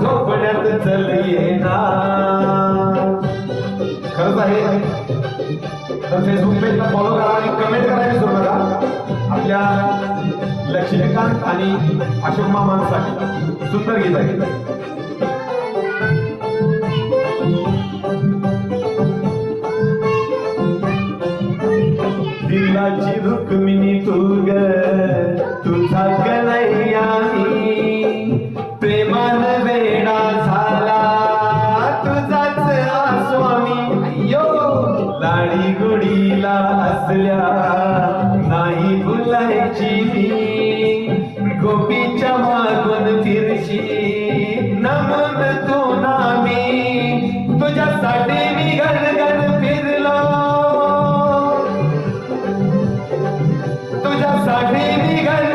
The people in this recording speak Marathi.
झोपण्यात चल येणार खरंच आहे. तर फेसबुक पेजला फॉलो करा आणि कमेंट करायला विसरू नका. आपल्या लक्ष्मीकांत आणि अशोक मामांसाठी सुंदर गीत आहे. दिलाची रुक्मिणी तू ग तुझा गळा जोडीला असल्या नाही भुलायची मी. गोपीच्या मागून फिरशी नमन तो नामी तुझ्यासाठी मी घरघर फिरलो. तुझ्यासाठी मी घर